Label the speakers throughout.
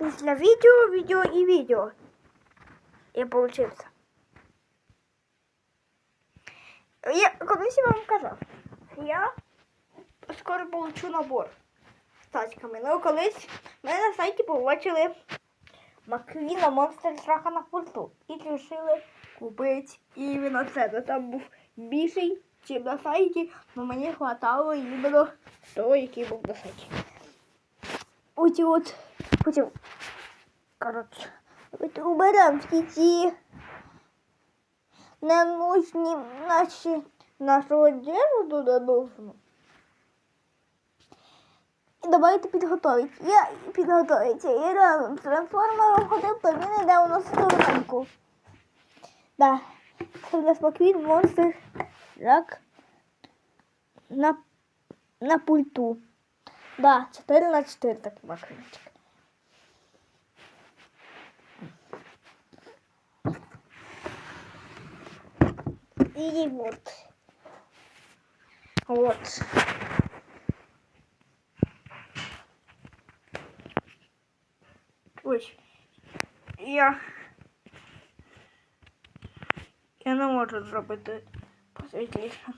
Speaker 1: Після відео, відео і відео. Я получився. Я колись я вам казав. Я скоро получу набор з тачками. Ну, колись мене на сайті побачили Маквіна монстр страха на пульту. І вирішили купити іменно це. Ну, там був більший, ніж на сайті, але мені хватало іменно того, який був на сайті. Оті от, потім, коротше, от уберемо всі ненужні наші, нашу одежду доносимо. І давайте підготовити. Я підготовиться. І разом з трансформером ходив, то він у нас сторонку. Да. Це в нас Маквін, монстр, рак на, на пульту. Да, 4 на 4 такий маквінчик. И вот. Вот. Ой. Я. Я не можу зробити посвітліше.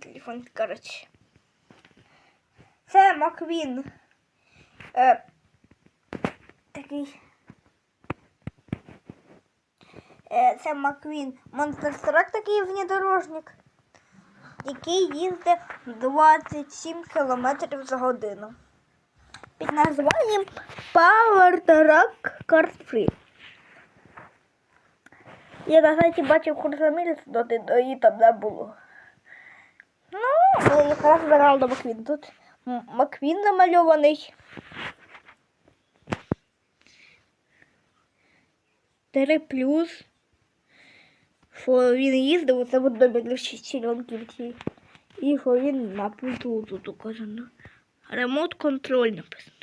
Speaker 1: Телефон, коротше. Це Маквін. Е, такий. Е, це Маквін. Монстр Трак такий внедорожник, який їздить 27 км за годину. Під названням Power Truck Car Free. Я на сайті бачив курсоміліс, доти до її там не було. Ну, я якраз збирала до Маквін. Тут Маквін намальований. Три плюс. Що він їздив, це добір щелонків ці. І що він на пульту тут указано. Ремонт контроль написано.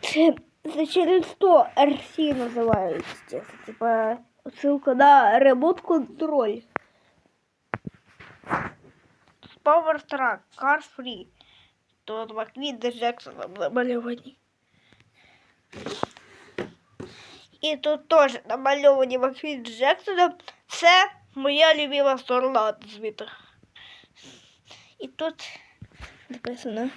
Speaker 1: Це, це через 100 RC називається. Типа ссылка на ремонт контроль. Power Truck, Car Free. То Маквін з Джексоном намальовані. І тут теж намальовані Маквін з Джексоном. Це моя любима сторона звідти. І тут написано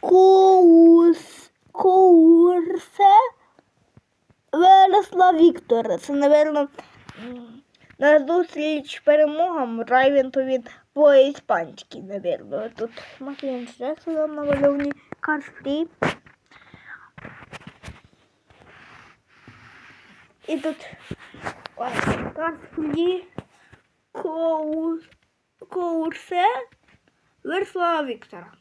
Speaker 1: Коус Коурсе Вересла Віктора. Це, напевно, на зустріч перемогам Райвен він по-іспанськи, напевно. Тут Маквін з Джексоном намальовані карти. І тут карти Коус Коурсе Версла Віктора.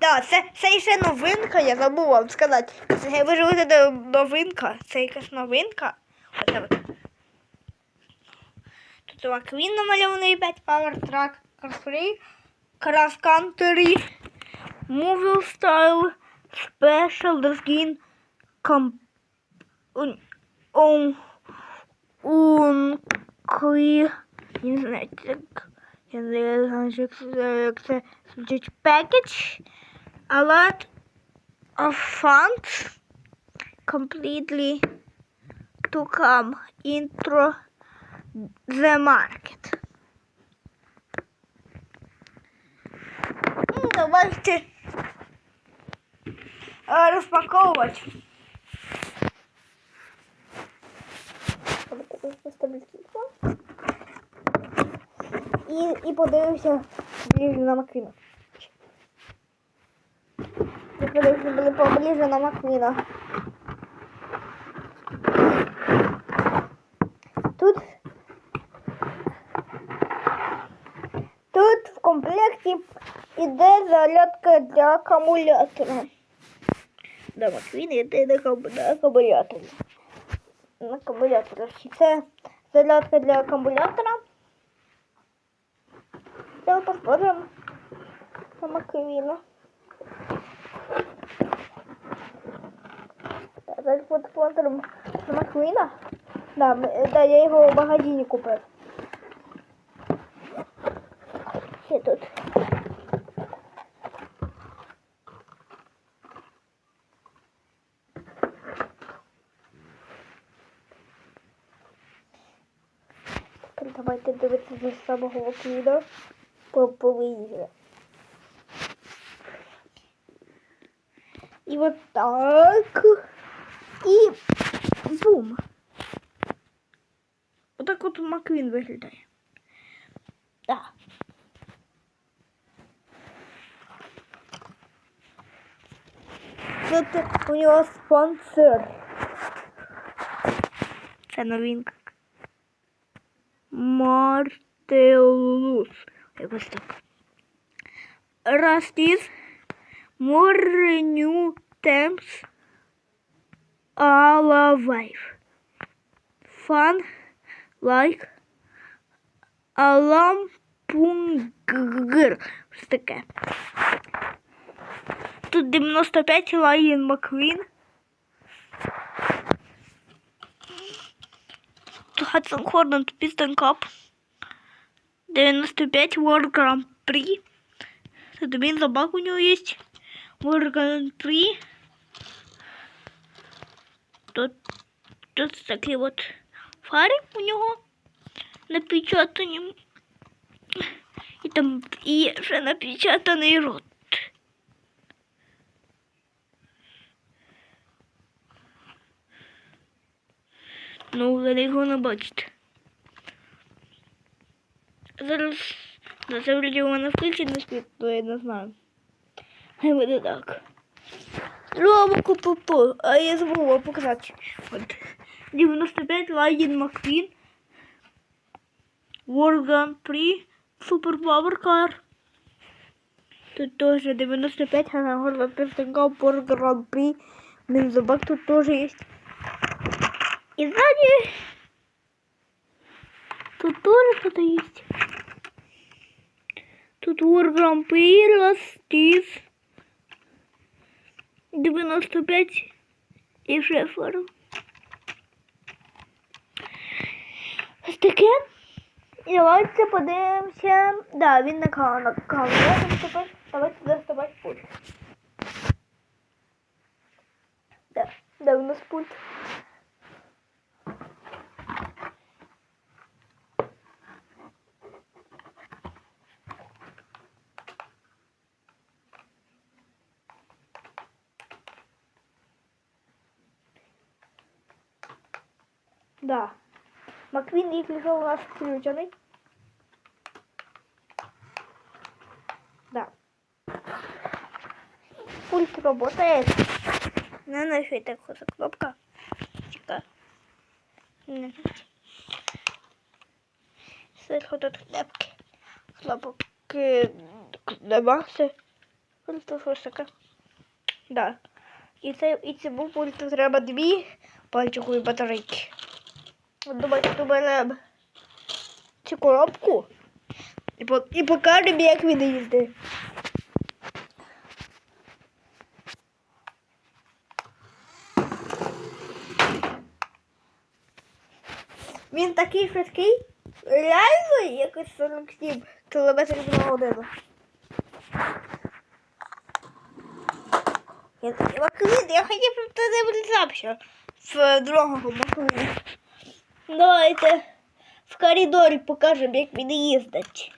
Speaker 1: Да, це, це ще новинка, я забув вам сказати. Це ви живете новинка. Це якась новинка. Оце от. Тут Маквін намальований 5 Power Track Car Free, Cross Country, Movie Style, Special Skin, Comp... Un... Un... Унклі... Я не знаю, як... Я не знаю, як це- як це звучить. Package. A lot of funds completely to come into the market. Ну, Давайте е, розпаковувати. І, і подивився ближче на Маквіна. І подивився поближе на Маквіна. Тут Тут в комплекті іде зарядка для акумулятора. Да, Маквін іде на акум- акумулятор. На акумулятор. Це зарядка для акумулятора. Давай посмотрим на Маквіна. Зараз посмотрим на Маквіна. Да, да, я його в магазині купив. Ще тут. Давайте дивитися з самого відео про ігри. І от так. І бум. Отак от Маквін виглядає. Так. Да. Тут у нього спонсор. Це новинка. Мартелус. Якось так. More new temps. Alive. Fun. Like. Алампунгр. Ось таке. Тут 95 Лайен Маквін. Тут Хадсон Хорнет Пістон Кап. 95 World Grand Prix. Тут він собак у нього є. World Grand Prix. Тут, тут такий от фари у нього напечатані. І там є ще напечатаний рот. Ну, ви бачите. Зараз на це відео мене включить на світ, то я не знаю. Хай буде так. Рома купу, а я забула показати. От. 95 Лагін Маквін. World Grand Prix. Super Power Car. Тут тоже 95, она горла пивтенка World Grand Prix. Бензобак тут тоже есть. И сзади тут тоже что-то есть. Тут World Grand Prix, 95 і шефер. Ось таке. Давайте подивимося. Да, він на каву. Тепер давайте доставати пульт. Да, да, у нас пульт. Да. Маквін, якщо у нас включений. Да. Пульт работает. Не нафиг так вот кнопка. Чекай. Сверху тут кнопки. Кнопки добався. Просто щось таке. Да. І це, і цьому пульту треба дві пальчикові батарейки. От доберемо цю коробку і, по, і покажемо, як він їздить. Він такий швидкий, реально якось 47 кілометрів на годину. Я хотів, щоб ти не влізався в другого Маквіна. Давайте в коридорі покажемо, як він їздить.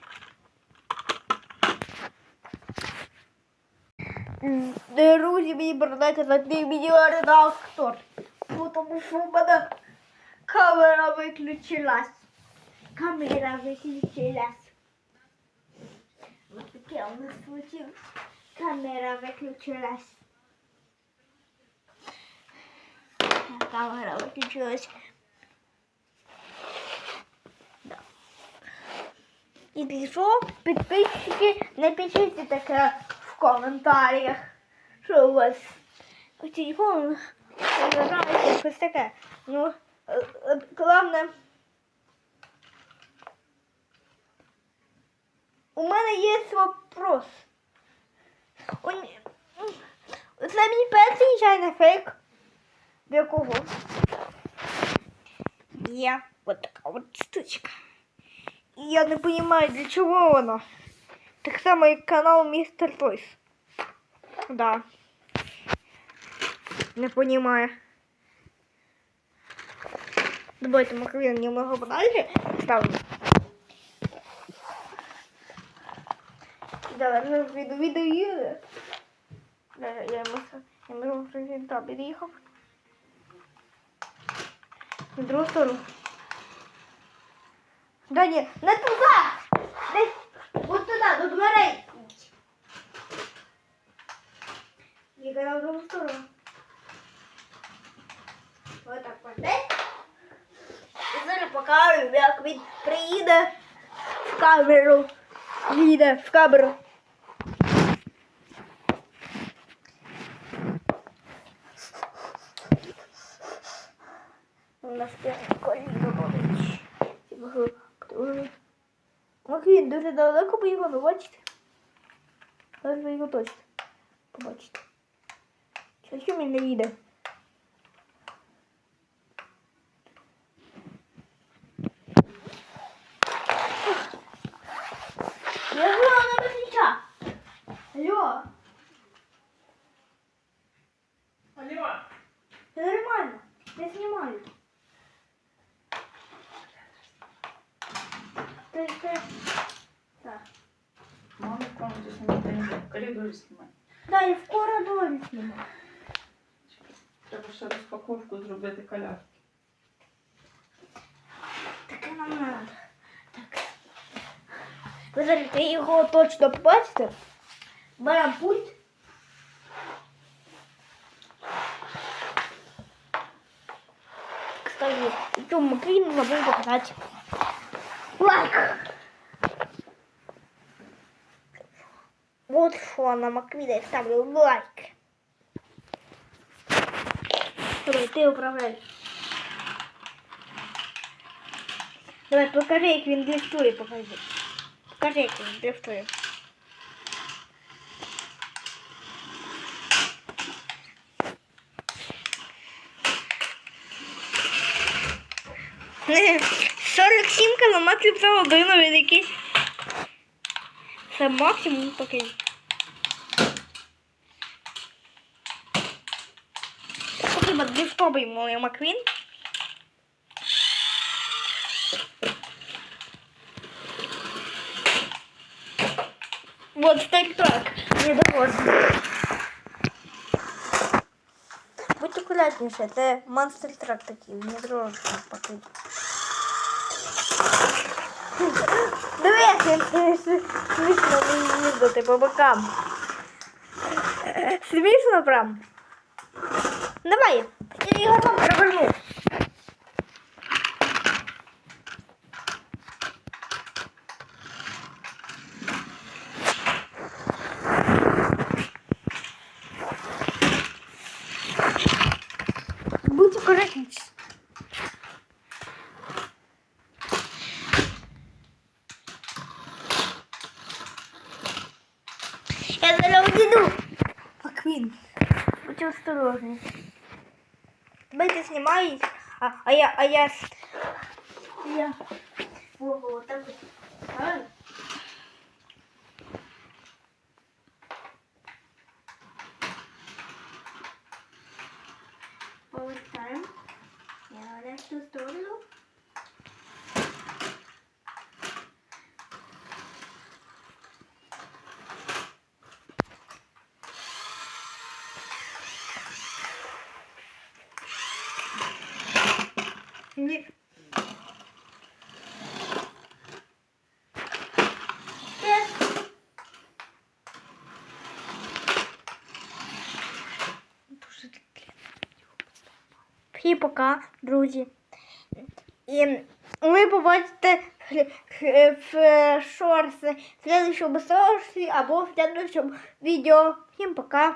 Speaker 1: Друзі, мені передайте за мій відеоредактор. Тому що у мене камера виключилась. Камера виключилась. Ось таке у нас случилось. Камера виключилась. Камера виключилась. І пішов, підписчики, напишіть таке в коментарях, що у вас по телефону щось таке. Ну, е, е, головне, у мене є вопрос. У н- Це мій перший чайний фейк. В якого? Є вот така от штучка. Я не понимаю, для чего она. Так само и канал Мистер Тойс. Да. Не понимаю. Давайте макрин немного подальше ставлю. Да, ну віду відео їде. Да, я йому я йому приїхав. На другу сторону. Да ні, не туди! Десь от туди, до дверей. Їде на другу сторону. Ось так паде. І зараз покажу, як він приїде в камеру. Їде в камеру. У нас коліно болить. Маквін дуже далеко ви бачите? Зараз ви його точно побачите. Чи що він не їде? Я жила на безліча. Алло,
Speaker 2: Алло,
Speaker 1: це нормально. Я знімаю.
Speaker 2: а не в коридоре снимать.
Speaker 1: Да, я в коридорі знімаю.
Speaker 2: Треба ще розпаковку зробити коляски.
Speaker 1: Таке нам надо. Так. Ви зараз ви його точно побачите. Беремо пульт. Кстати, цьому Маквіну забув показати. Лайк! Вот що на Маквіна я ставлю лайк. Давай, ти управляй. Давай, покажи, як він дрифтує, покажи. Покажи, як він дрифтує. Не, 47 кілометрів за годину він якийсь. Це максимум такий. Ми дрифтовуємо Маквін. Вот так так. Не доводимо. Будь акуратніше, це монстр трак такий, не дрожжі поки. Дивись, він смішно їздити по бокам. Смішно прям. Давай, я його там проверну. Будь акуратніше. Я зараз уйду. Маквін, будь осторожний. Тебе ти знімаєш, а, а я, а я, я, Ні. Е. Всі пока, друзі. І ви побачите в шорти в следующому шорті або в следующому відео. Всім пока.